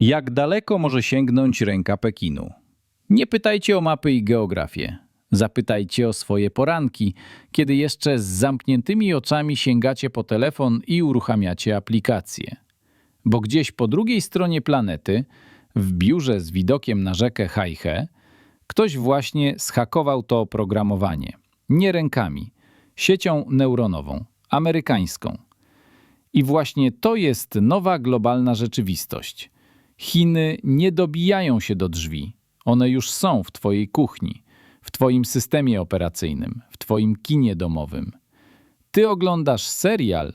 Jak daleko może sięgnąć ręka Pekinu? Nie pytajcie o mapy i geografię. Zapytajcie o swoje poranki, kiedy jeszcze z zamkniętymi oczami sięgacie po telefon i uruchamiacie aplikację. Bo gdzieś po drugiej stronie planety, w biurze z widokiem na rzekę Haihe, ktoś właśnie zhakował to oprogramowanie. Nie rękami, siecią neuronową, amerykańską. I właśnie to jest nowa globalna rzeczywistość. Chiny nie dobijają się do drzwi. One już są w Twojej kuchni, w Twoim systemie operacyjnym, w Twoim kinie domowym. Ty oglądasz serial,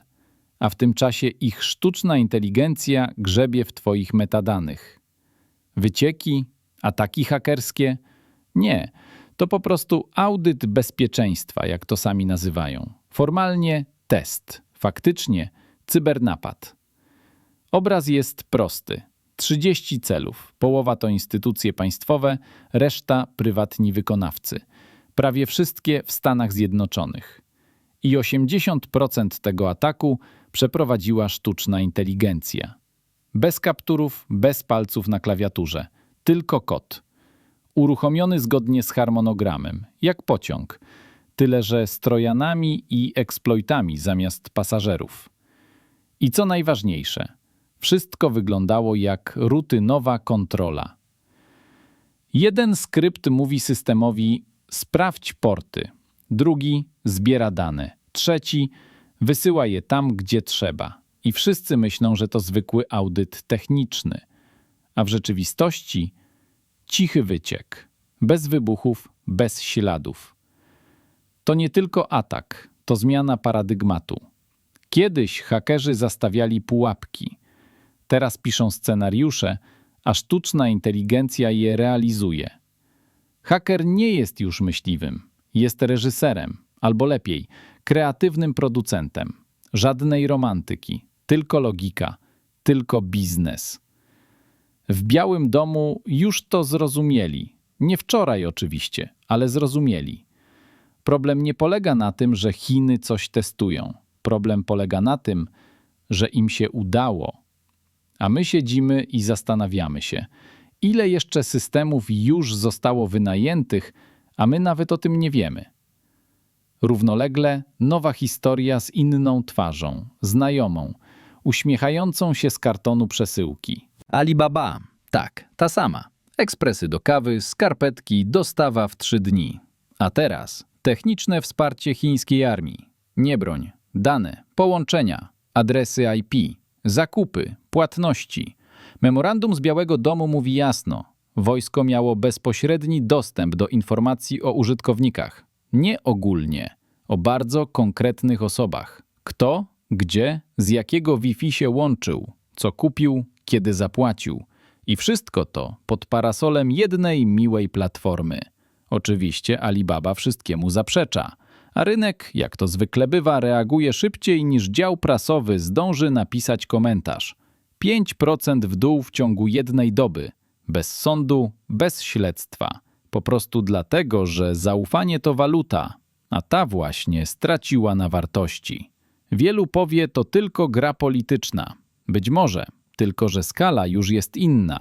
a w tym czasie ich sztuczna inteligencja grzebie w Twoich metadanych. Wycieki, ataki hakerskie? Nie, to po prostu audyt bezpieczeństwa, jak to sami nazywają. Formalnie test, faktycznie cybernapad. Obraz jest prosty. 30 celów, połowa to instytucje państwowe, reszta prywatni wykonawcy. Prawie wszystkie w Stanach Zjednoczonych. I 80% tego ataku przeprowadziła sztuczna inteligencja. Bez kapturów, bez palców na klawiaturze, tylko kod. Uruchomiony zgodnie z harmonogramem, jak pociąg, tyle że z trojanami i eksploitami zamiast pasażerów. I co najważniejsze, wszystko wyglądało jak rutynowa kontrola. Jeden skrypt mówi systemowi sprawdź porty, drugi zbiera dane, trzeci wysyła je tam, gdzie trzeba. I wszyscy myślą, że to zwykły audyt techniczny. A w rzeczywistości cichy wyciek, bez wybuchów, bez śladów. To nie tylko atak, to zmiana paradygmatu. Kiedyś hakerzy zastawiali pułapki. Teraz piszą scenariusze, a sztuczna inteligencja je realizuje. Haker nie jest już myśliwym, jest reżyserem, albo lepiej, kreatywnym producentem. Żadnej romantyki, tylko logika, tylko biznes. W Białym Domu już to zrozumieli. Nie wczoraj oczywiście, ale zrozumieli. Problem nie polega na tym, że Chiny coś testują. Problem polega na tym, że im się udało. A my siedzimy i zastanawiamy się, ile jeszcze systemów już zostało wynajętych, a my nawet o tym nie wiemy. Równolegle nowa historia z inną twarzą, znajomą, uśmiechającą się z kartonu przesyłki. Alibaba, tak, ta sama. Ekspresy do kawy, skarpetki, dostawa w trzy dni. A teraz techniczne wsparcie chińskiej armii. Nie broń, dane, połączenia, adresy IP, zakupy, płatności. Memorandum z Białego Domu mówi jasno: wojsko miało bezpośredni dostęp do informacji o użytkownikach, nie ogólnie, o bardzo konkretnych osobach. Kto, gdzie, z jakiego Wi-Fi się łączył, co kupił, kiedy zapłacił. I wszystko to pod parasolem jednej miłej platformy. Oczywiście Alibaba wszystkiemu zaprzecza, a rynek, jak to zwykle bywa, reaguje szybciej niż dział prasowy zdąży napisać komentarz. 5% w dół w ciągu jednej doby, bez sądu, bez śledztwa. Po prostu dlatego, że zaufanie to waluta, a ta właśnie straciła na wartości. Wielu powie, to tylko gra polityczna. Być może, tylko że skala już jest inna.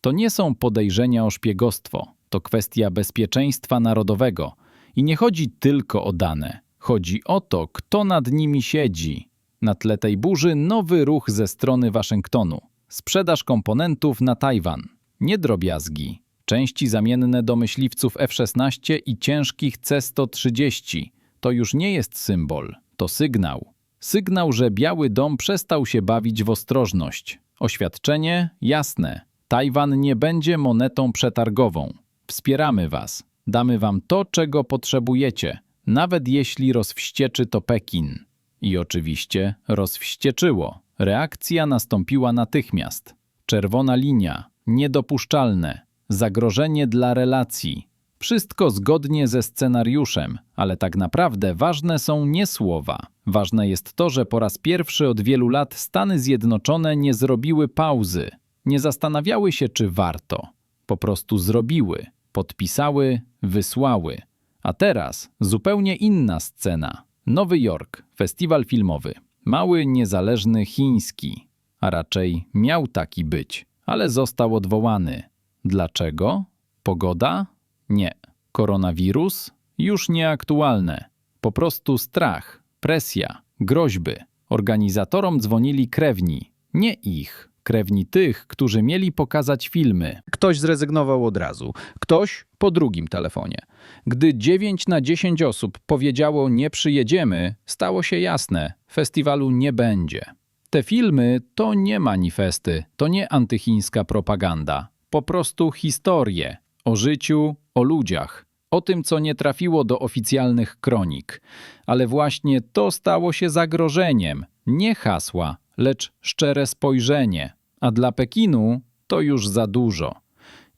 To nie są podejrzenia o szpiegostwo, to kwestia bezpieczeństwa narodowego. I nie chodzi tylko o dane. Chodzi o to, kto nad nimi siedzi. Na tle tej burzy nowy ruch ze strony Waszyngtonu. Sprzedaż komponentów na Tajwan. Nie drobiazgi. Części zamienne do myśliwców F-16 i ciężkich C-130. To już nie jest symbol, to sygnał. Sygnał, że Biały Dom przestał się bawić w ostrożność. Oświadczenie jasne. Tajwan nie będzie monetą przetargową. Wspieramy Was. Damy Wam to, czego potrzebujecie, nawet jeśli rozwścieczy to Pekin. I oczywiście rozwścieczyło. Reakcja nastąpiła natychmiast. Czerwona linia, niedopuszczalne, zagrożenie dla relacji. Wszystko zgodnie ze scenariuszem, ale tak naprawdę ważne są nie słowa. Ważne jest to, że po raz pierwszy od wielu lat Stany Zjednoczone nie zrobiły pauzy, nie zastanawiały się, czy warto. Po prostu zrobiły, podpisały, wysłały. A teraz zupełnie inna scena. Nowy Jork, festiwal filmowy. Mały, niezależny, chiński. A raczej miał taki być. ale został odwołany. Dlaczego? Pogoda? Nie. Koronawirus? Już nieaktualne. Po prostu strach, presja, groźby. Organizatorom dzwonili krewni, nie ich, krewni tych, którzy mieli pokazać filmy. Ktoś zrezygnował od razu, ktoś po drugim telefonie. Gdy 9 na 10 osób powiedziało nie przyjedziemy, stało się jasne, festiwalu nie będzie. Te filmy to nie manifesty, to nie antychińska propaganda. Po prostu historie o życiu, o ludziach, o tym, co nie trafiło do oficjalnych kronik. Ale właśnie to stało się zagrożeniem. Nie hasła, lecz szczere spojrzenie. A dla Pekinu to już za dużo.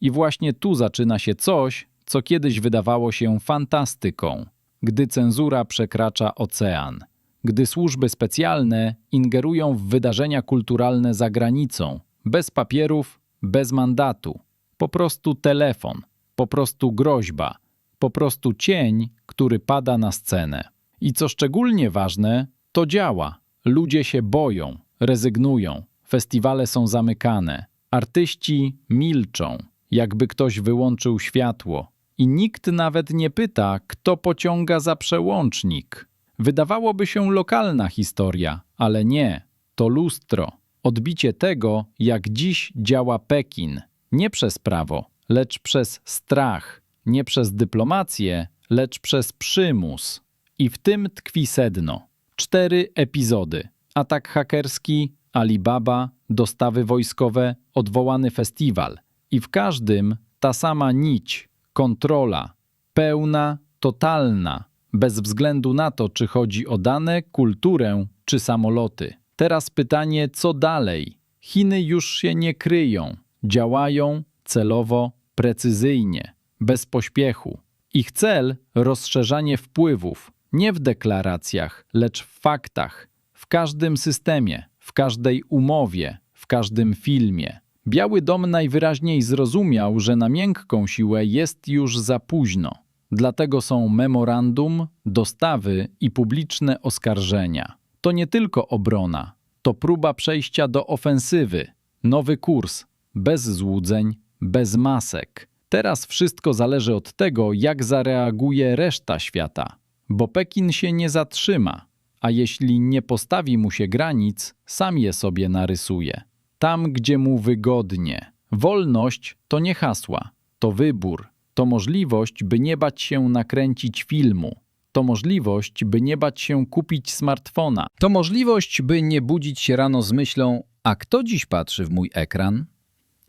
I właśnie tu zaczyna się coś, co kiedyś wydawało się fantastyką, gdy cenzura przekracza ocean, gdy służby specjalne ingerują w wydarzenia kulturalne za granicą, bez papierów, bez mandatu, po prostu telefon, po prostu groźba, po prostu cień, który pada na scenę. I co szczególnie ważne, to działa. Ludzie się boją, rezygnują, festiwale są zamykane, artyści milczą, jakby ktoś wyłączył światło. I nikt nawet nie pyta, kto pociąga za przełącznik. Wydawałoby się lokalna historia, ale nie. To lustro, odbicie tego, jak dziś działa Pekin. Nie przez prawo, lecz przez strach, nie przez dyplomację, lecz przez przymus. I w tym tkwi sedno. Cztery epizody. Atak hakerski, Alibaba, dostawy wojskowe, odwołany festiwal. I w każdym ta sama nić, kontrola, pełna, totalna, bez względu na to, czy chodzi o dane, kulturę czy samoloty. Teraz pytanie, co dalej? Chiny już się nie kryją, działają celowo, precyzyjnie, bez pośpiechu. Ich cel rozszerzanie wpływów, nie w deklaracjach, lecz w faktach, w każdym systemie, w każdej umowie, w każdym filmie. Biały Dom najwyraźniej zrozumiał, że na miękką siłę jest już za późno. Dlatego są memorandum, dostawy i publiczne oskarżenia. To nie tylko obrona, to próba przejścia do ofensywy, nowy kurs, bez złudzeń, bez masek. Teraz wszystko zależy od tego, jak zareaguje reszta świata, bo Pekin się nie zatrzyma, a jeśli nie postawi mu się granic, sam je sobie narysuje. Tam, gdzie mu wygodnie. Wolność to nie hasła, to wybór, to możliwość, by nie bać się nakręcić filmu. To możliwość, by nie bać się kupić smartfona. To możliwość, by nie budzić się rano z myślą, a kto dziś patrzy w mój ekran?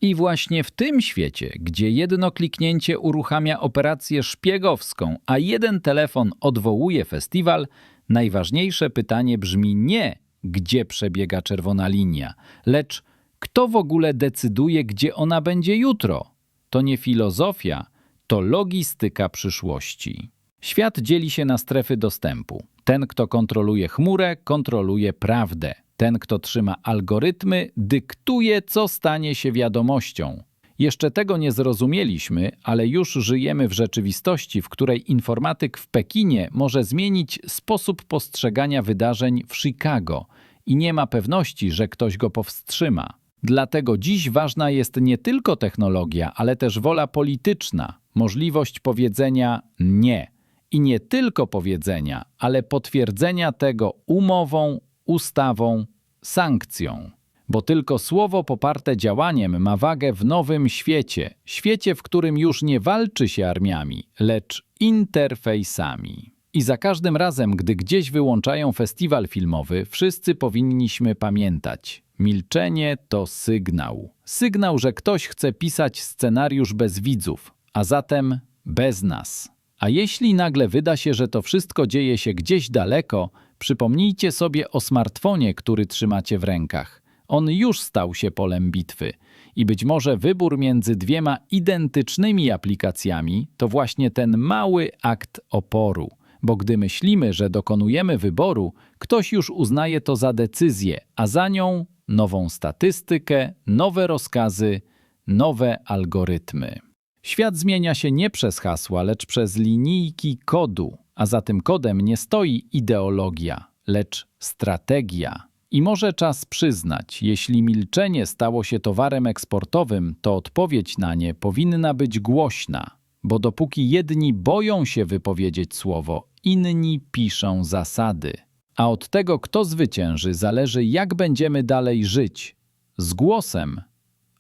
I właśnie w tym świecie, gdzie jedno kliknięcie uruchamia operację szpiegowską, a jeden telefon odwołuje festiwal, najważniejsze pytanie brzmi nie, gdzie przebiega czerwona linia, lecz kto w ogóle decyduje, gdzie ona będzie jutro? To nie filozofia, to logistyka przyszłości. Świat dzieli się na strefy dostępu. Ten, kto kontroluje chmurę, kontroluje prawdę. Ten, kto trzyma algorytmy, dyktuje, co stanie się wiadomością. Jeszcze tego nie zrozumieliśmy, ale już żyjemy w rzeczywistości, w której informatyk w Pekinie może zmienić sposób postrzegania wydarzeń w Chicago i nie ma pewności, że ktoś go powstrzyma. Dlatego dziś ważna jest nie tylko technologia, ale też wola polityczna, możliwość powiedzenia nie. I nie tylko powiedzenia, ale potwierdzenia tego umową, ustawą, sankcją. Bo tylko słowo poparte działaniem ma wagę w nowym świecie, świecie, w którym już nie walczy się armiami, lecz interfejsami. I za każdym razem, gdy gdzieś wyłączają festiwal filmowy, wszyscy powinniśmy pamiętać: milczenie to sygnał. Sygnał, że ktoś chce pisać scenariusz bez widzów, a zatem bez nas. A jeśli nagle wyda się, że to wszystko dzieje się gdzieś daleko, przypomnijcie sobie o smartfonie, który trzymacie w rękach. On już stał się polem bitwy. I być może wybór między dwiema identycznymi aplikacjami to właśnie ten mały akt oporu. Bo gdy myślimy, że dokonujemy wyboru, ktoś już uznaje to za decyzję, a za nią nową statystykę, nowe rozkazy, nowe algorytmy. Świat zmienia się nie przez hasła, lecz przez linijki kodu, a za tym kodem nie stoi ideologia, lecz strategia. I może czas przyznać, jeśli milczenie stało się towarem eksportowym, to odpowiedź na nie powinna być głośna, bo dopóki jedni boją się wypowiedzieć słowo, inni piszą zasady. A od tego, kto zwycięży, zależy, jak będziemy dalej żyć z głosem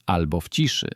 albo w ciszy.